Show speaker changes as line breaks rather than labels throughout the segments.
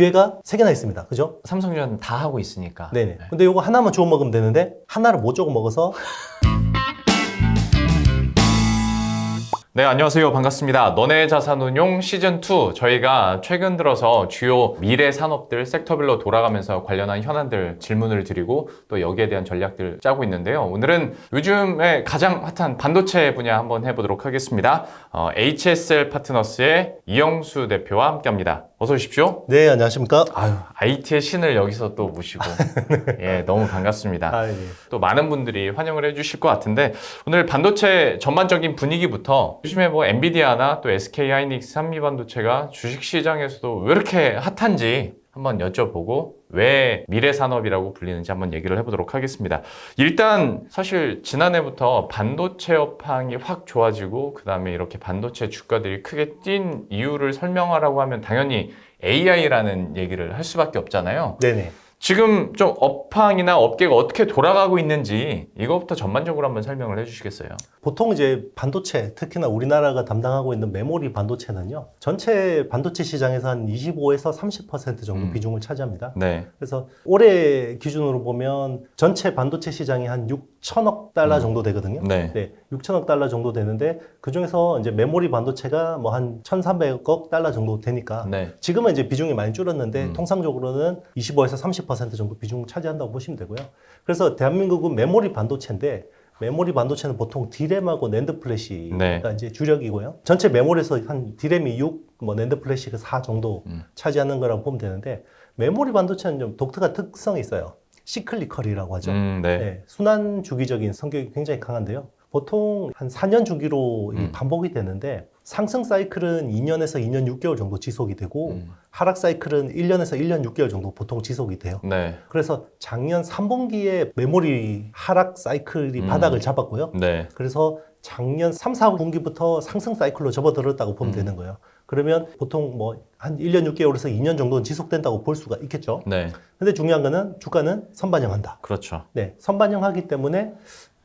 기회가 세 개나 있습니다. 그죠?
삼성전 다 하고 있으니까.
네네. 근데 이거 하나만 주워 먹으면 되는데 하나를 못 주워 먹어서
네, 안녕하세요. 반갑습니다. 너네 자산운용 시즌2 저희가 최근 들어서 주요 미래 산업들 섹터별로 돌아가면서 관련한 현안들 질문을 드리고 또 여기에 대한 전략들 짜고 있는데요. 오늘은 요즘에 가장 핫한 반도체 분야 한번 해보도록 하겠습니다. 어, HSL 파트너스의 이영수 대표와 함께 합니다. 어서 오십시오.
네 안녕하십니까?
아유, IT의 신을 여기서 또 모시고. 예, 너무 반갑습니다.
아, 예.
또 많은 분들이 환영을 해주실 것 같은데 오늘 반도체 전반적인 분위기부터 요즘에 뭐 엔비디아나 또 SK 하이닉스 한미 반도체가 주식 시장에서도 왜 이렇게 핫한지 한번 여쭤보고 왜 미래 산업이라고 불리는지 한번 얘기를 해보도록 하겠습니다. 일단 사실 지난해부터 반도체 업황이 확 좋아지고 그 다음에 이렇게 반도체 주가들이 크게 뛴 이유를 설명하라고 하면 당연히 AI라는 얘기를 할 수밖에 없잖아요.
네네.
지금 좀 업황이나 업계가 어떻게 돌아가고 있는지 이것부터 전반적으로 한번 설명을 해주시겠어요?
보통 이제 반도체, 특히나 우리나라가 담당하고 있는 메모리 반도체는요, 전체 반도체 시장에서 한 25에서 30% 정도
음.
비중을 차지합니다.
네.
그래서 올해 기준으로 보면 전체 반도체 시장이 한 6천억 달러
음.
정도 되거든요.
네.
네, 6천억 달러 정도 되는데 그 중에서 이제 메모리 반도체가 뭐 한 1,300억 달러 정도 되니까
네.
지금은 이제 비중이 많이 줄었는데
음.
통상적으로는 25에서 30% 정도 비중을 차지한다고 보시면 되고요. 그래서 대한민국은 메모리 반도체인데 메모리 반도체는 보통 디램하고 낸드 플래시가
네.
이제 주력이고요. 전체 메모리에서 한 디램이 6, 뭐 낸드 플래시가 4 정도
음.
차지하는 거라고 보면 되는데 메모리 반도체는 좀 독특한 특성이 있어요. 시클리컬이라고 하죠.
음, 네.
네, 순환 주기적인 성격이 굉장히 강한데요. 보통 한 4년 주기로 이
음.
반복이 되는데 상승 사이클은 2년에서 2년 6개월 정도 지속이 되고
음.
하락 사이클은 1년에서 1년 6개월 정도 보통 지속이 돼요.
네.
그래서 작년 3분기에 메모리 하락 사이클이
음.
바닥을 잡았고요.
네.
그래서 작년 3, 4분기부터 상승 사이클로 접어들었다고 보면
음.
되는 거예요. 그러면 보통 뭐 한 1년 6개월에서 2년 정도는 지속된다고 볼 수가 있겠죠.
네.
근데 중요한 거는 주가는 선반영한다.
그렇죠.
네, 선반영하기 때문에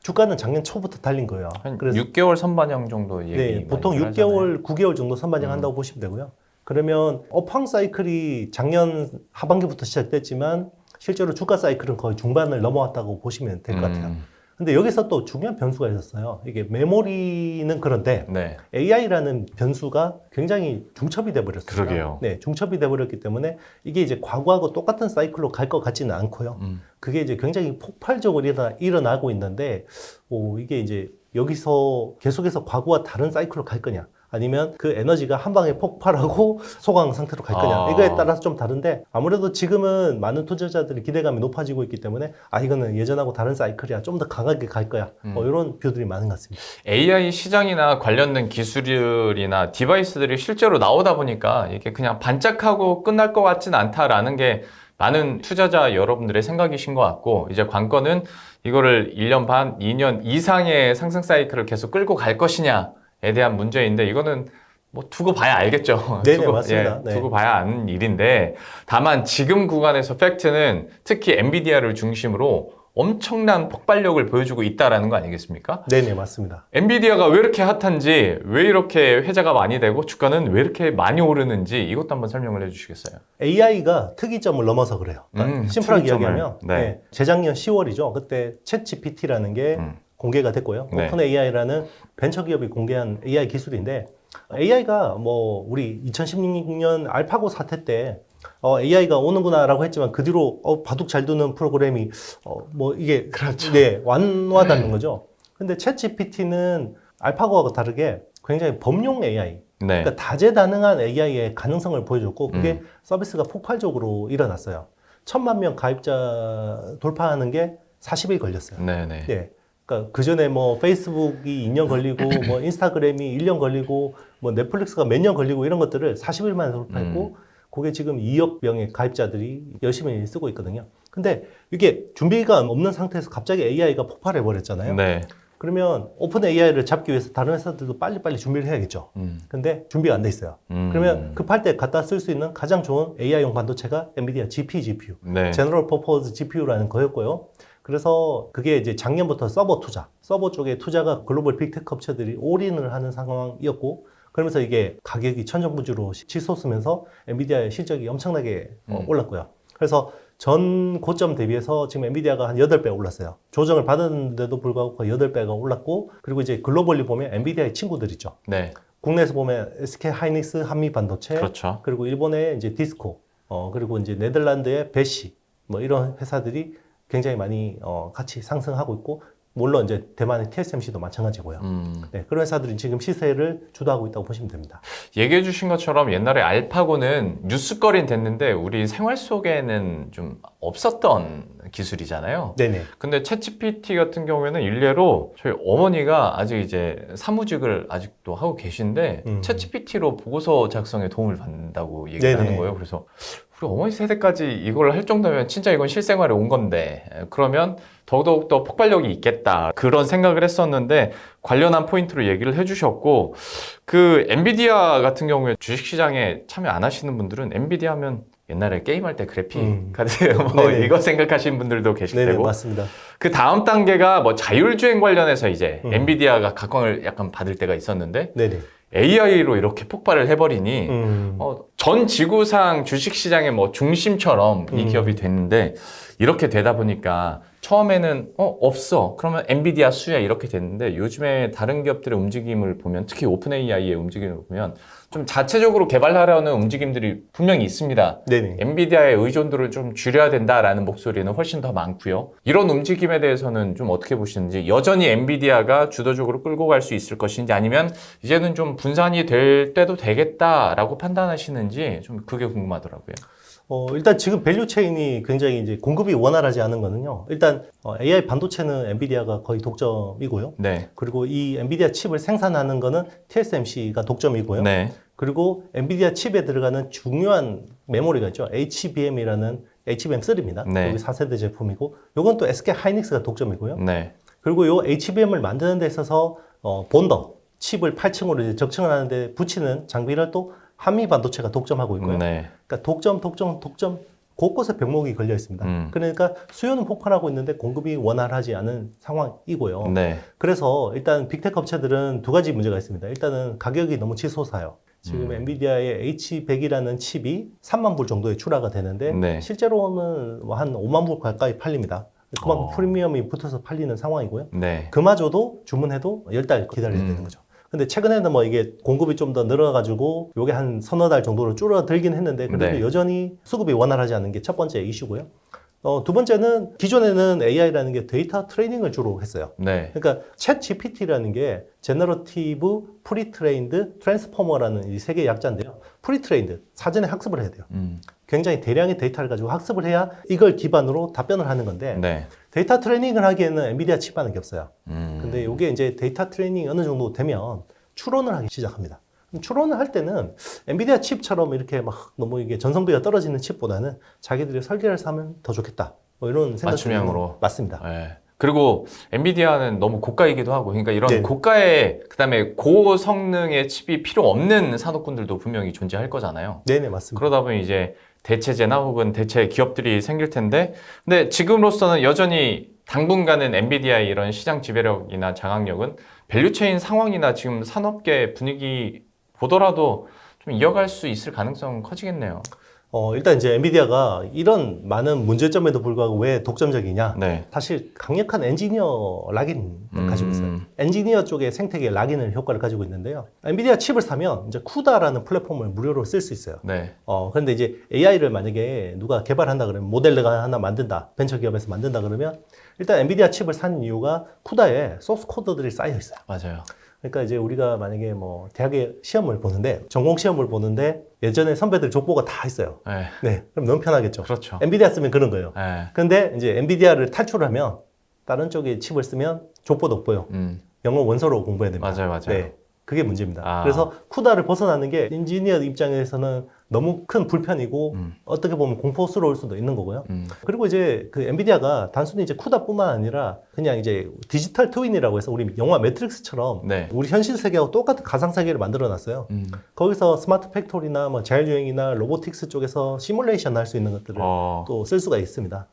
주가는 작년 초부터 달린 거예요.
한
그래서
6개월 선반영 정도 얘기
네,
많이
보통
하잖아요. 음.
6개월, 9개월 정도 선반영 한다고 보시면 되고요. 그러면 업황 사이클이 작년 하반기부터 시작됐지만 실제로 주가 사이클은 거의 중반을 넘어왔다고 보시면 될 것 같아요.
음.
근데 여기서 또 중요한 변수가 있었어요. 이게 메모리는 그런데
네.
AI라는 변수가 굉장히 중첩이 돼버렸어요.
그러게요.
네, 중첩이 돼버렸기 때문에 이게 이제 과거하고 똑같은 사이클로 갈 것 같지는 않고요.
음.
그게 이제 굉장히 폭발적으로 일어나, 일어나고 있는데, 오, 이게 이제 여기서 계속해서 과거와 다른 사이클로 갈 거냐, 아니면 그 에너지가 한 방에 폭발하고 소강 상태로 갈 거냐,
아.
이거에 따라서 좀 다른데, 아무래도 지금은 많은 투자자들이 기대감이 높아지고 있기 때문에, 아, 이거는 예전하고 다른 사이클이야, 좀 더 강하게 갈 거야, 뭐
음.
이런 뷰들이 많은 것 같습니다.
AI 시장이나 관련된 기술이나 디바이스들이 실제로 나오다 보니까 이게 그냥 반짝하고 끝날 것 같진 않다라는 게 많은 투자자 여러분들의 생각이신 것 같고 이제 관건은 이거를 1년 반, 2년 이상의 상승 사이클을 계속 끌고 갈 것이냐에 대한 문제인데 이거는 뭐 두고 봐야 알겠죠.
네네,
두고,
맞습니다.
예,
네.
두고 봐야 아는 일인데 다만 지금 구간에서 팩트는 특히 엔비디아를 중심으로 엄청난 폭발력을 보여주고 있다라는 거 아니겠습니까?
네네, 맞습니다.
엔비디아가 왜 이렇게 핫한지, 왜 이렇게 회자가 많이 되고 주가는 왜 이렇게 많이 오르는지 이것도 한번 설명을 해주시겠어요?
AI가 특이점을 넘어서 그래요. 그러니까
음,
심플하게
특이점을.
이야기하면,
네.
네, 재작년 10월이죠. 그때 챗 GPT라는 게
음.
공개가 됐고요.
네.
오픈 AI라는 벤처 기업이 공개한 AI 기술인데 AI가 뭐 우리 2016년 알파고 사태 때 어, AI가 오는구나라고 했지만 그 뒤로 어, 바둑 잘 두는 프로그램이 어, 뭐 이게
그렇죠.
네 완화되는 거죠. 근데 챗 GPT는 알파고하고 다르게 굉장히 범용 AI,
네.
그러니까 다재다능한 AI의 가능성을 보여줬고 그게
음.
서비스가 폭발적으로 일어났어요. 천만 명 가입자 돌파하는 게 40일 걸렸어요.
네네.
네. 그러니까 그 전에 뭐 페이스북이 2년 걸리고 뭐 인스타그램이 1년 걸리고 뭐 넷플릭스가 몇 년 걸리고 이런 것들을 40일 만에 돌파했고 그게 지금 2억 명의 가입자들이 열심히 쓰고 있거든요. 근데 이게 준비가 없는 상태에서 갑자기 AI가 폭발해 버렸잖아요.
네.
그러면 오픈 AI를 잡기 위해서 다른 회사들도 빨리빨리 준비를 해야겠죠.
음.
근데 준비가 안 돼 있어요.
음.
그러면 급할 때 갖다 쓸 수 있는 가장 좋은 AI용 반도체가 엔비디아 GP GPU.
네.
제너럴 퍼포즈 GPU라는 거였고요. 그래서 그게 이제 작년부터 서버 투자, 서버 쪽에 투자가 글로벌 빅테크 업체들이 올인을 하는 상황이었고, 그러면서 이게 가격이 천정부지로 치솟으면서 엔비디아의 실적이 엄청나게 어,
음.
올랐고요. 그래서 전 고점 대비해서 지금 엔비디아가 한 8배 올랐어요. 조정을 받았는데도 불구하고 거의 8배가 올랐고 그리고 이제 글로벌리 보면 엔비디아의 친구들 있죠.
네.
국내에서 보면 SK 하이닉스, 한미 반도체,
그렇죠.
그리고 일본의 이제 디스코, 어, 그리고 이제 네덜란드의 베시, 뭐 이런 회사들이 굉장히 많이 어, 같이 상승하고 있고, 물론 이제 대만의 TSMC도 마찬가지고요.
음.
네, 그런 회사들이 지금 시세를 주도하고 있다고 보시면 됩니다.
얘기해 주신 것처럼 옛날에 알파고는 뉴스거리는 됐는데 우리 생활 속에는 좀 없었던 기술이잖아요.
네네.
근데 챗GPT 같은 경우에는 일례로 저희 어머니가 아직 이제 사무직을 아직도 하고 계신데
음.
챗GPT로 보고서 작성에 도움을 받는다고 얘기를
네네.
하는 거예요. 그래서 우리 어머니 세대까지 이걸 할 정도면 진짜 이건 실생활에 온 건데 에, 그러면 더더욱 더 폭발력이 있겠다 그런 생각을 했었는데 관련한 포인트로 얘기를 해주셨고 그 엔비디아 같은 경우에 주식시장에 참여 안 하시는 분들은 엔비디아 하면 옛날에 게임할 때 그래픽
음.
카드 뭐
네네.
이거 생각하시는 분들도 계실
네네,
테고
맞습니다.
그 다음 단계가 뭐 자율주행 관련해서 이제
음.
엔비디아가 각광을 약간 받을 때가 있었는데
네네.
AI로 이렇게 폭발을 해버리니
음.
어, 전 지구상 주식시장의 뭐 중심처럼 이
음.
기업이 됐는데 이렇게 되다 보니까 처음에는 어 없어 그러면 엔비디아 수야 이렇게 됐는데 요즘에 다른 기업들의 움직임을 보면 특히 오픈 AI의 움직임을 보면 좀 자체적으로 개발하려는 움직임들이 분명히 있습니다.
네네.
엔비디아의 의존도를 좀 줄여야 된다라는 목소리는 훨씬 더 많고요. 이런 움직임에 대해서는 좀 어떻게 보시는지 여전히 엔비디아가 주도적으로 끌고 갈 수 있을 것인지 아니면 이제는 좀 분산이 될 때도 되겠다라고 판단하시는지 좀 그게 궁금하더라고요.
어, 일단 지금 밸류 체인이 굉장히 이제 공급이 원활하지 않은 거는요. 일단 어, AI 반도체는 엔비디아가 거의 독점이고요.
네.
그리고 이 엔비디아 칩을 생산하는 거는 TSMC가 독점이고요.
네.
그리고 엔비디아 칩에 들어가는 중요한 메모리가 있죠. HBM이라는 HBM3입니다.
네.
여기 4세대 제품이고, 요건 또 SK 하이닉스가 독점이고요.
네.
그리고 요 HBM을 만드는 데 있어서 어, 본더, 칩을 8층으로 이제 적층을 하는데 붙이는 장비를 또 한미 반도체가 독점하고 있고요.
네.
그러니까 독점, 독점, 독점 곳곳에 병목이 걸려 있습니다.
음.
그러니까 수요는 폭발하고 있는데 공급이 원활하지 않은 상황이고요.
네.
그래서 일단 빅테크 업체들은 두 가지 문제가 있습니다. 일단은 가격이 너무 치솟아요. 지금
음.
엔비디아의 H100이라는 칩이 3만 불 정도에 출하가 되는데
네.
실제로는 뭐한 5만 불 가까이 팔립니다. 그만큼
어.
프리미엄이 붙어서 팔리는 상황이고요.
네.
그마저도 주문해도 10달 기다려야
음.
되는 거죠. 근데 최근에는 뭐 이게 공급이 좀 더 늘어가지고 요게 한 서너 달 정도로 줄어들긴 했는데 그래도
네.
여전히 수급이 원활하지 않은 게 첫 번째 이슈고요. 어, 두 번째는 기존에는 AI라는 게 데이터 트레이닝을 주로 했어요.
네.
그러니까 챗 GPT라는 게 제너러티브, 프리트레인드, 트랜스포머라는 이 세 개의 약자인데요. 프리트레인드, 사전에 학습을 해야 돼요.
음.
굉장히 대량의 데이터를 가지고 학습을 해야 이걸 기반으로 답변을 하는 건데
네.
데이터 트레이닝을 하기에는 엔비디아 칩하는 게 없어요.
음.
근데 이게 이제 데이터 트레이닝이 어느 정도 되면 추론을 하기 시작합니다. 추론을 할 때는 엔비디아 칩처럼 이렇게 막 너무 이게 전성비가 떨어지는 칩보다는 자기들이 설계를 하면 더 좋겠다. 뭐 이런 생각
맞춤형으로.
맞습니다.
네. 그리고 엔비디아는 너무 고가이기도 하고, 그러니까 이런
네.
고가의 그다음에 고성능의 칩이 필요 없는 산업군들도 분명히 존재할 거잖아요.
네네 맞습니다.
그러다 보니 이제 대체제나 혹은 대체 기업들이 생길 텐데, 근데 지금으로서는 여전히 당분간은 엔비디아의 이런 시장 지배력이나 장악력은 밸류체인 상황이나 지금 산업계 분위기 보더라도 좀 이어갈 수 있을 가능성은 커지겠네요.
어, 일단 이제 엔비디아가 이런 많은 문제점에도 불구하고 왜 독점적이냐?
네.
사실 강력한 엔지니어 락인 을
음.
가지고 있어요. 엔지니어 쪽의 생태계 락인을 효과를 가지고 있는데요. 엔비디아 칩을 사면 이제 쿠다라는 플랫폼을 무료로 쓸 수 있어요.
네.
어, 그런데 이제 AI를 만약에 누가 개발한다 그러면 모델을 하나 만든다. 벤처 기업에서 만든다 그러면 일단 엔비디아 칩을 산 이유가 쿠다에 소스 코드들이 쌓여 있어요.
맞아요.
그러니까 이제 우리가 만약에 뭐 대학에 시험을 보는데 전공 시험을 보는데 예전에 선배들 족보가 다 있어요.
네.
네. 그럼 너무 편하겠죠.
그렇죠.
엔비디아 쓰면 그런 거예요.
네.
근데 이제 엔비디아를 탈출하면 다른 쪽에 칩을 쓰면 족보도 없고요.
음.
영어 원서로 공부해야 됩니다.
맞아요, 맞아요.
네. 그게 문제입니다.
아.
그래서 쿠다를 벗어나는 게 엔지니어 입장에서는 너무 큰 불편이고
음.
어떻게 보면 공포스러울 수도 있는 거고요.
음.
그리고 이제 그 엔비디아가 단순히 이제 쿠다뿐만 아니라 그냥 이제 디지털 트윈이라고 해서 우리 영화 매트릭스처럼
네.
우리 현실 세계하고 똑같은 가상 세계를 만들어 놨어요.
음.
거기서 스마트 팩토리나 뭐 자율주행이나 로보틱스 쪽에서 시뮬레이션 할 수 있는 것들을
어.
또쓸 수가 있습니다.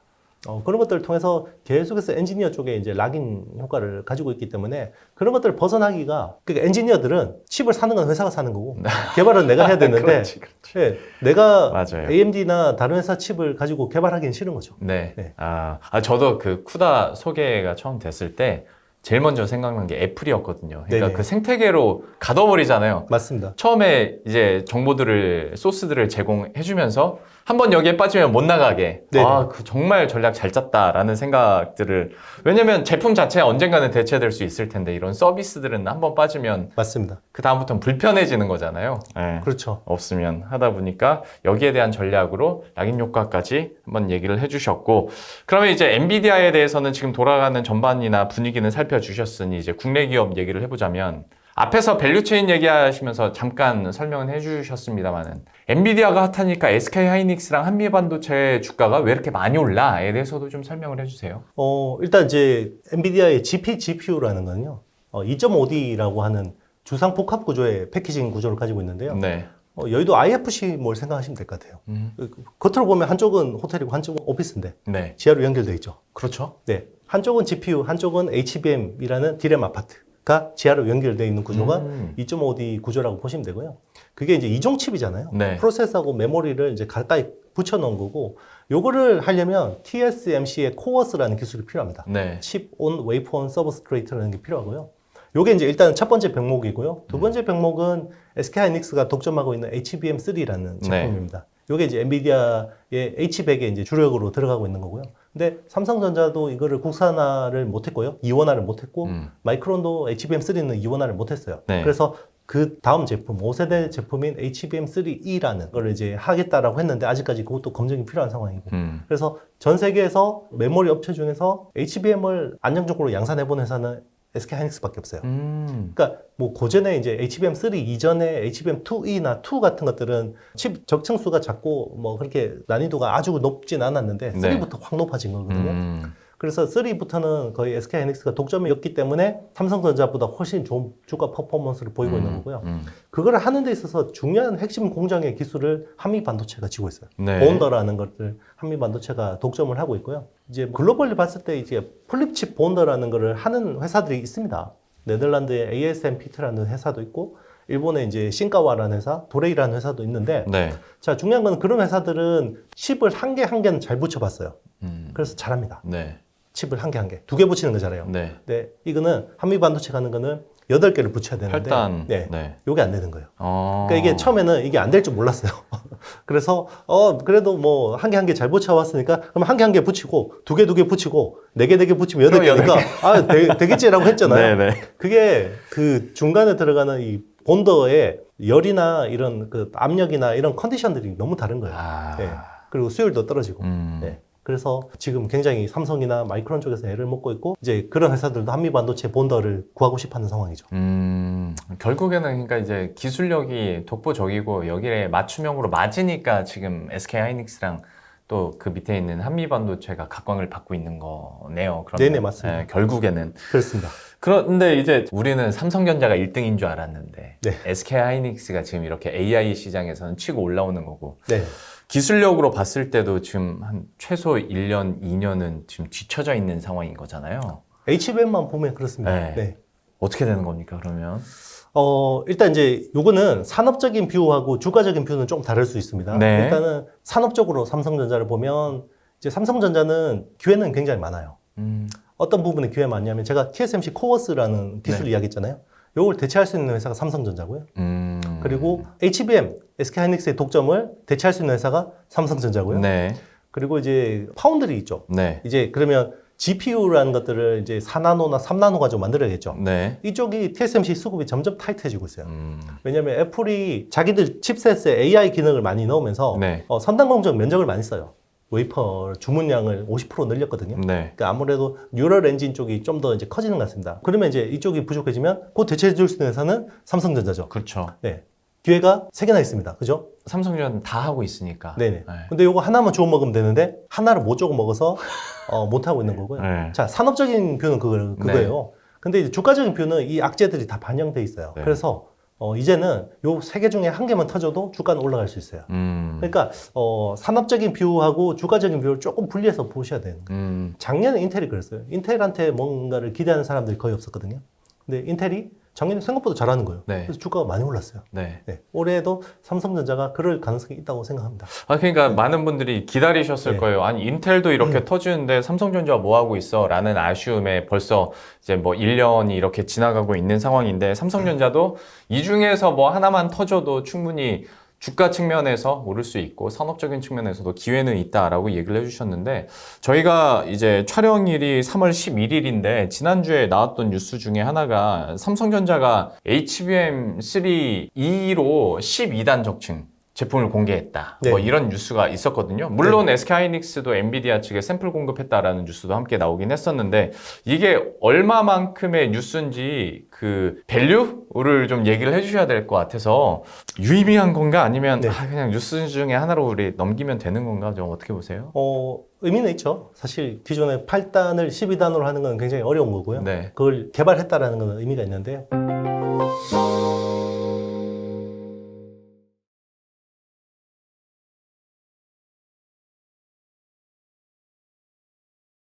어, 그런 것들을 통해서 계속해서 엔지니어 쪽에 이제 락인 효과를 가지고 있기 때문에 그런 것들을 벗어나기가 그러니까 엔지니어들은 칩을 사는 건 회사가 사는 거고 개발은 내가 해야 되는데
그렇지, 그렇지.
예, 내가
맞아요.
AMD나 다른 회사 칩을 가지고 개발하기는 싫은 거죠.
네.
네.
아, 아, 저도 그 쿠다 소개가 처음 됐을 때 제일 먼저 생각난 게 애플이었거든요. 그러니까
네네.
그 생태계로 가둬버리잖아요.
맞습니다.
처음에 이제 정보들을 소스들을 제공해주면서 한번 여기에 빠지면 못 나가게
네네.
아 그 정말 전략 잘 짰다라는 생각들을 왜냐면 제품 자체 언젠가는 대체될 수 있을 텐데 이런 서비스들은 한번 빠지면
맞습니다.
그 다음부터는 불편해지는 거잖아요. 네.
그렇죠.
없으면 하다 보니까 여기에 대한 전략으로 낙인 효과까지 한번 얘기를 해주셨고 그러면 이제 엔비디아에 대해서는 지금 돌아가는 전반이나 분위기는 살펴주셨으니 이제 국내 기업 얘기를 해보자면 앞에서 밸류체인 얘기하시면서 잠깐 설명은 해주셨습니다만은 엔비디아가 핫하니까 SK 하이닉스랑 한미 반도체 주가가 왜 이렇게 많이 올라에 대해서도 좀 설명을 해주세요.
어, 일단 이제 엔비디아의 GP GPU라는 건요. 어, 2.5D라고 하는 주상 복합 구조의 패키징 구조를 가지고 있는데요.
네.
어, 여의도 IFC 몰 생각하시면 될 것 같아요.
음.
그- 겉으로 보면 한쪽은 호텔이고 한쪽은 오피스인데
네.
지하로 연결되어 있죠.
그렇죠.
네. 한쪽은 GPU, 한쪽은 HBM이라는 디램 아파트 가 지하로 연결되어 있는 구조가
음.
2.5D 구조라고 보시면 되고요. 그게 이제 이종 칩이잖아요.
네.
프로세서하고 메모리를 이제 가까이 붙여 놓은 거고 요거를 하려면 TSMC의 코어스라는 기술이 필요합니다.
네.
칩온 웨이퍼 온 서브스트레이트라는 게 필요하고요. 요게 이제 일단 첫 번째 병목이고요. 두 번째 병목은 SK 하이닉스가 독점하고 있는 HBM3라는
네.
제품입니다. 요게 이제 엔비디아의 H100에 이제 주력으로 들어가고 있는 거고요. 근데 삼성전자도 이거를 국산화를 못했고요. 이원화를 못했고
음.
마이크론도 HBM3는 이원화를 못했어요.
네.
그래서 그 다음 제품 5세대 제품인 HBM3E라는 걸 이제 하겠다라고 했는데 아직까지 그것도 검증이 필요한 상황이고
음.
그래서 전 세계에서 메모리 업체 중에서 HBM을 안정적으로 양산해 본 회사는 SK 하이닉스밖에 없어요.
음.
그러니까 뭐 고전에 이제 HBM3 이전에 HBM2E나 2 같은 것들은 칩 적층수가 작고 뭐 그렇게 난이도가 아주 높진 않았는데
네.
3부터 확 높아진 거거든요.
음.
그래서 3부터는 거의 SK 하이닉스가 독점이었기 때문에 삼성전자보다 훨씬 좋은 주가 퍼포먼스를 보이고 있는 거고요.
음.
그걸 하는 데 있어서 중요한 핵심 공장의 기술을 한미 반도체가 쥐고 있어요.
네.
본더라는 것을 한미 반도체가 독점을 하고 있고요. 이제 글로벌리 봤을 때 이제 플립칩 본더라는 것을 하는 회사들이 있습니다. 네덜란드의 ASMPT라는 회사도 있고 일본의 이제 신가와라는 회사, 도레이라는 회사도 있는데
네.
자 중요한 건 그런 회사들은 칩을 한 개 한 개는 잘 붙여봤어요.
음.
그래서 잘합니다.
네.
칩을 한 개 한 개, 두 개 붙이는 거 잘해요.
네.
근데 이거는 한미 반도체 가는 거는 여덟 개를 붙여야 되는데
혈단.
네,
네.
요게 안 되는 거예요.
어.
그러니까 이게 처음에는 이게 안 될 줄 몰랐어요. 그래서 어 그래도 뭐 한 개 한 개 잘 붙여 왔으니까 그럼 한 개 한 개 붙이고 두 개 두 개 붙이고 네 개 네 개 붙이면 여덟 개니까 아 되, 되겠지라고 했잖아요.
네, 네.
그게 그 중간에 들어가는 이 본더의 열이나 이런 그 압력이나 이런 컨디션들이 너무 다른 거예요.
아.
네. 그리고 수율도 떨어지고.
음.
네. 그래서 지금 굉장히 삼성이나 마이크론 쪽에서 애를 먹고 있고 이제 그런 회사들도 한미 반도체 본더를 구하고 싶어하는 상황이죠.
음, 결국에는 그러니까 이제 기술력이 독보적이고 여기에 맞춤형으로 맞으니까 지금 SK 하이닉스랑 또 그 밑에 있는 한미 반도체가 각광을 받고 있는 거네요. 그러면.
네네, 맞습니다.
네, 결국에는.
그렇습니다.
그런데 이제 우리는 삼성전자가 1등인 줄 알았는데
네.
SK 하이닉스가 지금 이렇게 AI 시장에서는 치고 올라오는 거고
네.
기술력으로 봤을 때도 지금 한 최소 1년, 2년은 지금 뒤처져 있는 상황인 거잖아요.
HBM만 보면 그렇습니다.
네.
네.
어떻게 되는 겁니까, 그러면?
어, 일단 이제 요거는 산업적인 뷰하고 주가적인 뷰는 좀 다를 수 있습니다.
네.
일단은 산업적으로 삼성전자를 보면 이제 삼성전자는 기회는 굉장히 많아요.
음,
어떤 부분에 기회 많냐면 제가 TSMC 코어스라는 기술
네.
이야기 했잖아요. 요걸 대체할 수 있는 회사가 삼성전자고요.
음.
그리고 HBM, SK 하이닉스의 독점을 대체할 수 있는 회사가 삼성전자고요.
네,
그리고 이제 파운드리 있죠.
네,
이제 그러면 GPU라는 것들을 이제 4나노나 3나노 가지고 만들어야겠죠.
네.
이쪽이 TSMC 수급이 점점 타이트해지고 있어요.
음,
왜냐하면 애플이 자기들 칩셋에 AI 기능을 많이 넣으면서
네.
어, 선단 공정 면적을 많이 써요. 웨이퍼 주문량을 50% 늘렸거든요.
네.
그러니까 아무래도 뉴럴 엔진 쪽이 좀 더 이제 커지는 것 같습니다. 그러면 이제 이쪽이 부족해지면 곧 대체해 줄 수 있는 회사는 삼성전자죠.
그렇죠.
네. 기회가 세 개나 있습니다. 그죠?
삼성전 다 하고 있으니까.
네네.
네.
근데 요거 하나만 주워 먹으면 되는데 하나를 못 주워 먹어서 어, 못 하고 있는 거고요.
네.
자, 산업적인 뷰는 그거, 그거예요. 근데 이제 주가적인 뷰는 이 악재들이 다 반영돼 있어요.
네.
그래서 어, 이제는 요 세 개 중에 한 개만 터져도 주가는 올라갈 수 있어요.
음.
그러니까 어, 산업적인 뷰하고 주가적인 뷰를 조금 분리해서 보셔야 되는 거예요.
음.
작년에 인텔이 그랬어요. 인텔한테 뭔가를 기대하는 사람들이 거의 없었거든요. 근데 인텔이 작년에 생각보다 잘하는 거예요.
네.
그래서 주가가 많이 올랐어요.
네.
네. 올해도 삼성전자가 그럴 가능성이 있다고 생각합니다.
아 그러니까 많은 분들이 기다리셨을
네.
거예요. 아니 인텔도 이렇게
음.
터지는데 삼성전자 뭐 하고 있어?라는 아쉬움에 벌써 이제 뭐 1년이 이렇게 지나가고 있는 상황인데 삼성전자도 이 중에서 뭐 하나만 터져도 충분히 주가 측면에서 오를 수 있고 산업적인 측면에서도 기회는 있다라고 얘기를 해주셨는데 저희가 이제 촬영일이 3월 11일인데 지난주에 나왔던 뉴스 중에 하나가 삼성전자가 HBM3E로 12단 적층 제품을 공개했다.
네.
뭐 이런 뉴스가 있었거든요. 물론 SK하이닉스도 엔비디아 측에 샘플 공급했다라는 뉴스도 함께 나오긴 했었는데 이게 얼마만큼의 뉴스인지 그 밸류를 좀 얘기를 해주셔야 될 것 같아서 유의미한 건가 아니면
네.
아, 그냥 뉴스 중에 하나로 우리 넘기면 되는 건가 좀 어떻게 보세요?
어, 의미는 있죠. 사실 기존에 8단을 12단으로 하는 건 굉장히 어려운 거고요.
네.
그걸 개발했다라는 건 의미가 있는데요.